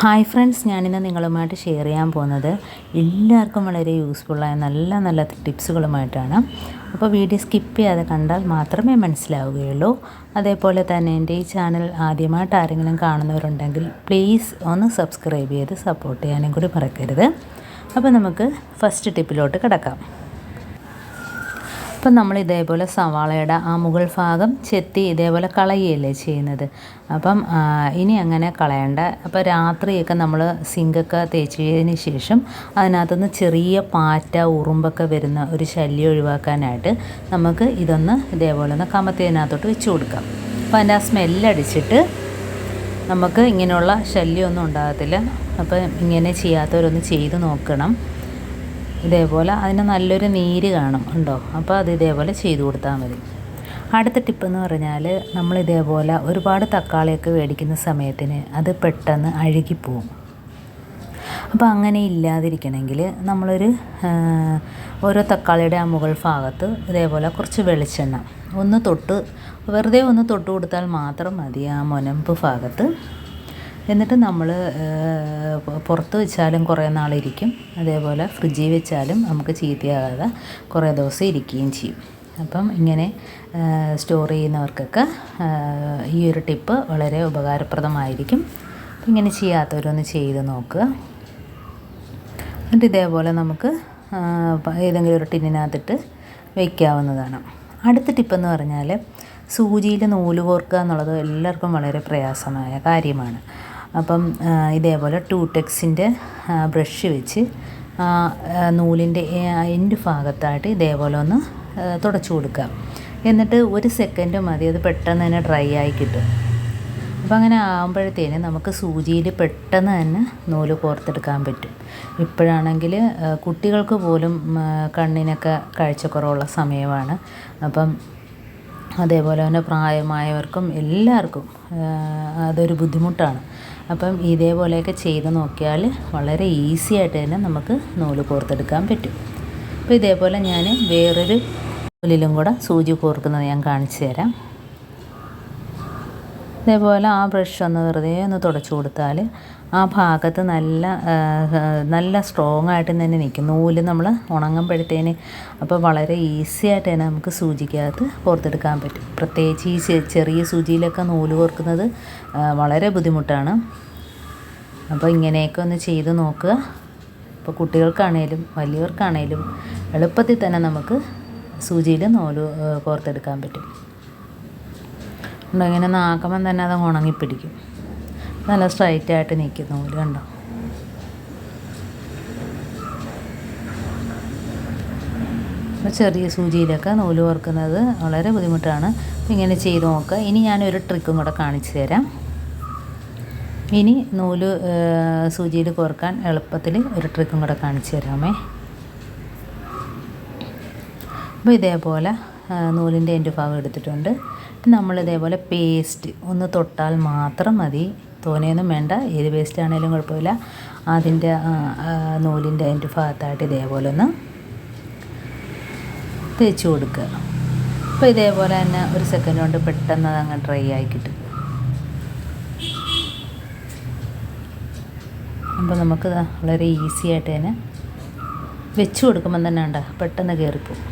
Hi friends ഞാനിന്ന് നിങ്ങളുമായിട്ട് share ചെയ്യാൻ പോകുന്നത് എല്ലാവർക്കും വളരെ യൂസ്ഫുള്ളായ നല്ല നല്ല ടിപ്സുകളുമായിട്ടാണ് അപ്പോൾ വീഡിയോ സ്കിപ്പ് ചെയ്യാതെ കണ്ടാൽ മാത്രമേ മനസ്സിലാവുകയുള്ളൂ. അതേപോലെ തന്നെ എന്റെ ഈ ചാനൽ ആദ്യമായിട്ട് ആരെങ്കിലും കാണുന്നവരുണ്ടെങ്കിൽ പ്ലീസ് ഒന്ന് സബ്സ്ക്രൈബ് ചെയ്ത് സപ്പോർട്ട് ചെയ്യാനും കൂടി മറക്കരുത്. അപ്പോൾ നമുക്ക് ഫസ്റ്റ് ടിപ്പിലോട്ട് കിടക്കാം. അപ്പം നമ്മൾ ഇതേപോലെ സവാളയുടെ ആ മുകൾ ഭാഗം ചെത്തി ഇതേപോലെ കളയുകയല്ലേ ചെയ്യുന്നത്. അപ്പം ഇനി അങ്ങനെ കളയണ്ട. അപ്പോൾ രാത്രിയൊക്കെ നമ്മൾ സിങ്കൊക്കെ തേച്ചതിന് ശേഷം അതിനകത്തുനിന്ന് ചെറിയ പാറ്റ ഉറുമ്പൊക്കെ വരുന്ന ഒരു ശല്യം ഒഴിവാക്കാനായിട്ട് നമുക്ക് ഇതൊന്ന് ഇതേപോലെ ഒന്ന് കമത്തിയതിനകത്തോട്ട് വെച്ച് കൊടുക്കാം. അപ്പോൾ അതിന്റെ ആ സ്മെല്ലടിച്ചിട്ട് നമുക്ക് ഇങ്ങനെയുള്ള ശല്യമൊന്നും ഉണ്ടാകത്തില്ല. അപ്പം ഇങ്ങനെ ചെയ്യാത്തവരൊന്ന് ചെയ്ത് നോക്കണം. ഇതേപോലെ അതിന് നല്ലൊരു നീര് കാണും ഉണ്ടോ? അപ്പോൾ അത് ഇതേപോലെ ചെയ്തു കൊടുത്താൽ മതി. അടുത്ത ടിപ്പ് എന്ന് പറഞ്ഞാൽ നമ്മൾ ഇതേപോലെ ഒരുപാട് തക്കാളിയൊക്കെ മേടിക്കുന്ന സമയത്തിന് അത് പെട്ടെന്ന് അഴുകിപ്പോവും അപ്പോൾ അങ്ങനെ ഇല്ലാതിരിക്കണമെങ്കിൽ നമ്മളൊരു ഓരോ തക്കാളിയുടെ ആ മുകൾ ഭാഗത്ത് ഇതേപോലെ കുറച്ച് വെളിച്ചെണ്ണ ഒന്ന് തൊട്ട് വെറുതെ ഒന്ന് തൊട്ട് കൊടുത്താൽ മാത്രം മതി ആ മുനമ്പ് ഭാഗത്ത്. എന്നിട്ട് നമ്മൾ പുറത്ത് വെച്ചാലും കുറേ നാളിരിക്കും. അതേപോലെ ഫ്രിഡ്ജിൽ വെച്ചാലും നമുക്ക് ചീത്തയാകാതെ കുറേ ദിവസം ഇരിക്കുകയും ചെയ്യും. അപ്പം ഇങ്ങനെ സ്റ്റോർ ചെയ്യുന്നവർക്കൊക്കെ ഈ ഒരു ടിപ്പ് വളരെ ഉപകാരപ്രദമായിരിക്കും. ഇങ്ങനെ ചെയ്യാത്തവരൊന്ന് ചെയ്ത് നോക്കുക. എന്നിട്ട് ഇതേപോലെ നമുക്ക് ഏതെങ്കിലും ഒരു ടിന്നിനകത്തിട്ട് വയ്ക്കാവുന്നതാണ് അടുത്ത ടിപ്പെന്ന് പറഞ്ഞാൽ സൂചിയിൽ നൂൽ കോർക്കുക എന്നുള്ളത് എല്ലാവർക്കും വളരെ പ്രയാസമായ കാര്യമാണ്. അപ്പം ഇതേപോലെ ടു ടെക്സിന്റെ ബ്രഷ് വെച്ച് നൂലിന്റെ എൻഡ് ഭാഗത്തായിട്ട് ഇതേപോലെ ഒന്ന് തുടച്ചു കൊടുക്കുക. എന്നിട്ട് ഒരു സെക്കൻഡ് മതി അത് പെട്ടെന്ന് തന്നെ ഡ്രൈ ആയി കിട്ടും. അപ്പം അങ്ങനെ ആകുമ്പോഴത്തേന് നമുക്ക് സൂചിയിൽ പെട്ടെന്ന് തന്നെ നൂൽ കോർത്തെടുക്കാൻ പറ്റും. ഇപ്പോഴാണെങ്കിൽ കുട്ടികൾക്ക് പോലും കണ്ണിനൊക്കെ കാഴ്ചക്കുറവുള്ള സമയമാണ്. അപ്പം അതേപോലെ തന്നെ പ്രായമായവർക്കും എല്ലാവർക്കും അതൊരു ബുദ്ധിമുട്ടാണ്. അപ്പം ഇതേപോലെയൊക്കെ ചെയ്ത് നോക്കിയാൽ വളരെ ഈസി ആയിട്ട് തന്നെ നമുക്ക് നൂൽ കോർത്തെടുക്കാൻ പറ്റും. അപ്പോൾ ഇതേപോലെ ഞാൻ വേറൊരു നൂലിലും കൂടെ സൂചി കോർക്കുന്നത് ഞാൻ കാണിച്ചു തരാം. ഇതേപോലെ ആ ബ്രഷ് ഒന്ന് വെറുതെ ഒന്ന് തുടച്ചു കൊടുത്താൽ ആ ഭാഗത്ത് നല്ല നല്ല സ്ട്രോങ് ആയിട്ട് തന്നെ നിൽക്കും നൂൽ നമ്മൾ ഉണങ്ങുമ്പോഴത്തേന് അപ്പോൾ വളരെ ഈസി ആയിട്ട് തന്നെ നമുക്ക് സൂചിക്കകത്ത് കോർത്തെടുക്കാൻ പറ്റും. പ്രത്യേകിച്ച് ഈ ചെറിയ സൂചിയിലൊക്കെ നൂൽ കോർക്കുന്നത് വളരെ ബുദ്ധിമുട്ടാണ്. അപ്പോൾ ഇങ്ങനെയൊക്കെ ഒന്ന് ചെയ്ത് നോക്കുക. ഇപ്പോൾ കുട്ടികൾക്കാണേലും വലിയവർക്കാണേലും എളുപ്പത്തിൽ തന്നെ നമുക്ക് സൂചിയിൽ നൂൽ കോർത്തെടുക്കാൻ പറ്റും. ഇങ്ങനെ നാക്കുമ്പം തന്നെ അത് ഉണങ്ങിപ്പിടിക്കും. നല്ല സ്ട്രൈറ്റ് ആയിട്ട് നിൽക്കുന്ന നൂൽ കണ്ടോ? ചെറിയ സൂചിയിലൊക്കെ നൂൽ വറുക്കുന്നത് വളരെ ബുദ്ധിമുട്ടാണ്. അപ്പം ഇങ്ങനെ ചെയ്ത് നോക്കുക ഇനി ഞാനൊരു ട്രിക്കും കൂടെ കാണിച്ചു തരാം. ഇനി നൂൽ സൂചിയിൽ കോർക്കാൻ എളുപ്പത്തിൽ ഒരു ട്രിക്കും കൂടെ കാണിച്ചു തരാമേ. അപ്പോൾ ഇതേപോലെ നൂലിന്റെ എന്റെ ഭാഗം എടുത്തിട്ടുണ്ട്. നമ്മൾ ഇതേപോലെ പേസ്റ്റ് ഒന്ന് തൊട്ടാൽ മാത്രം മതി. തോനെയൊന്നും വേണ്ട. ഏത് പേസ്റ്റ് ആണെങ്കിലും കുഴപ്പമില്ല. അതിന്റെ നൂലിന്റെ എന്റെ ഭാഗത്തായിട്ട് ഇതേപോലെ ഒന്ന് തേച്ച് കൊടുക്കുക. അപ്പോൾ ഇതേപോലെ തന്നെ ഒരു സെക്കൻഡ് കൊണ്ട് പെട്ടെന്ന് അത് അങ്ങ് ഡ്രൈ ആയി കിട്ടും. അപ്പോൾ നമുക്ക് വളരെ ഈസി ആയിട്ട് തന്നെ വെച്ച് കൊടുക്കുമ്പം തന്നെ ഉണ്ട് പെട്ടെന്ന് കയറിപ്പോവും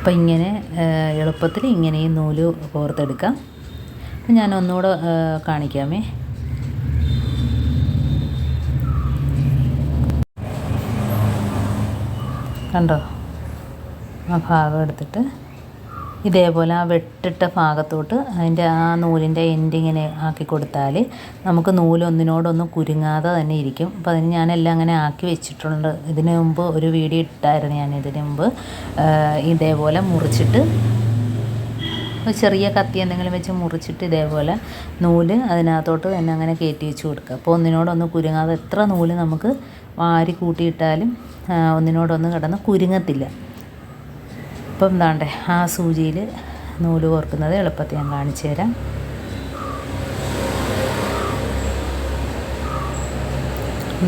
അപ്പം ഇങ്ങനെ എളുപ്പത്തിൽ ഇങ്ങനെ ഈ നൂൽ കോർത്തെടുക്കാം. അപ്പം ഞാൻ ഒന്നുകൂടെ കാണിക്കാമേ. കണ്ടോ? ആ ഭാഗം എടുത്തിട്ട് ഇതേപോലെ ആ വെട്ടിട്ട ഭാഗത്തോട്ട് അതിന്റെ ആ നൂലിന്റെ എൻഡിങ്ങിനെ ആക്കി കൊടുത്താൽ നമുക്ക് നൂലൊന്നിനോടൊന്നും കുരുങ്ങാതെ തന്നെ ഇരിക്കും. അപ്പോൾ അതിന് ഞാനെല്ലാം അങ്ങനെ ആക്കി വെച്ചിട്ടുണ്ട്. ഇതിന് മുമ്പ് ഒരു വീഡിയോ ഇട്ടായിരുന്നു ഞാൻ ഇതിന് മുമ്പ്. ഇതേപോലെ മുറിച്ചിട്ട് ഒരു ചെറിയ കത്തി എന്തെങ്കിലും വെച്ച് മുറിച്ചിട്ട് ഇതേപോലെ നൂൽ അതിനകത്തോട്ട് തന്നെ അങ്ങനെ കയറ്റി വെച്ച് കൊടുക്കുക. അപ്പോൾ ഒന്നിനോടൊന്ന് കുരുങ്ങാതെ എത്ര നൂൽ നമുക്ക് വാരി കൂട്ടിയിട്ടാലും ഒന്നിനോടൊന്ന് കിടന്ന് കുരുങ്ങത്തില്ല. ഇപ്പം എന്താണ്ടേ ആ സൂചിയിൽ നൂൽ കോർക്കുന്നത് എളുപ്പത്തിൽ ഞാൻ കാണിച്ചു തരാം.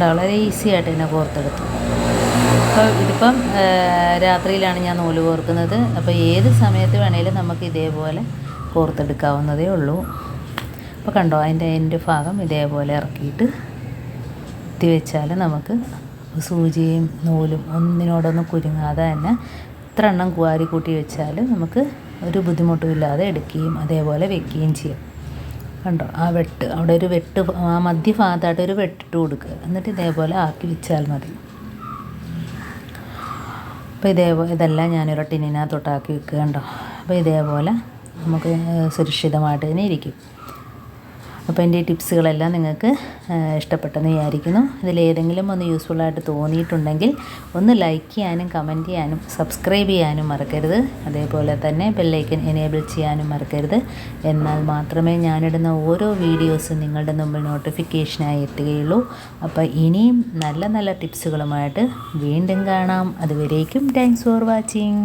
വളരെ ഈസി ആയിട്ട് തന്നെ കോർത്തെടുത്തു. അപ്പോൾ ഇതിപ്പം രാത്രിയിലാണ് ഞാൻ നൂൽ കോർക്കുന്നത്. അപ്പോൾ ഏത് സമയത്ത് വേണേലും നമുക്ക് ഇതേപോലെ കോർത്തെടുക്കാവുന്നതേ ഉള്ളൂ. അപ്പോൾ കണ്ടോ അതിന്റെ എന്റെ ഭാഗം ഇതേപോലെ ഇറക്കിയിട്ട് കുത്തി വെച്ചാൽ നമുക്ക് സൂചിയും നൂലും ഒന്നിനോടൊന്നും കുരുങ്ങാതെ തന്നെ ഇത്ര എണ്ണം കുവാരി കൂട്ടി വെച്ചാലും നമുക്ക് ഒരു ബുദ്ധിമുട്ടുമില്ലാതെ എടുക്കുകയും അതേപോലെ വെക്കുകയും ചെയ്യാം. കണ്ടോ? ആ വെട്ട് അവിടെ ഒരു വെട്ട് ആ മധ്യഭാഗത്തായിട്ട് ഒരു വെട്ടിട്ട് കൊടുക്കുക. എന്നിട്ട് ഇതേപോലെ ആക്കി വെച്ചാൽ മതി. അപ്പോൾ ഇതേപോലെ ഇതെല്ലാം ഞാനൊരു ടിന്നിനകത്തോട്ടാക്കി വെക്കുക കണ്ടോ? അപ്പോൾ ഇതേപോലെ നമുക്ക് സുരക്ഷിതമായിട്ട് തന്നെ ഇരിക്കും. അപ്പോൾ എന്റെ ഈ ടിപ്സുകളെല്ലാം നിങ്ങൾക്ക് ഇഷ്ടപ്പെട്ടെന്ന് വിചാരിക്കുന്നു. ഇതിലേതെങ്കിലും ഒന്ന് യൂസ്ഫുള്ളായിട്ട് തോന്നിയിട്ടുണ്ടെങ്കിൽ ഒന്ന് ലൈക്ക് ചെയ്യാനും കമന്റ് ചെയ്യാനും സബ്സ്ക്രൈബ് ചെയ്യാനും മറക്കരുത്. അതേപോലെ തന്നെ ബെല്ലൈക്കൻ എനേബിൾ ചെയ്യാനും മറക്കരുത്. എന്നാൽ മാത്രമേ ഞാനിടുന്ന ഓരോ വീഡിയോസും നിങ്ങളുടെ മുമ്പിൽ നോട്ടിഫിക്കേഷനായി എത്തുകയുള്ളൂ. അപ്പോൾ ഇനിയും നല്ല നല്ല ടിപ്സുകളുമായിട്ട് വീണ്ടും കാണാം. അതുവരേക്കും താങ്ക്സ് ഫോർ വാച്ചിങ്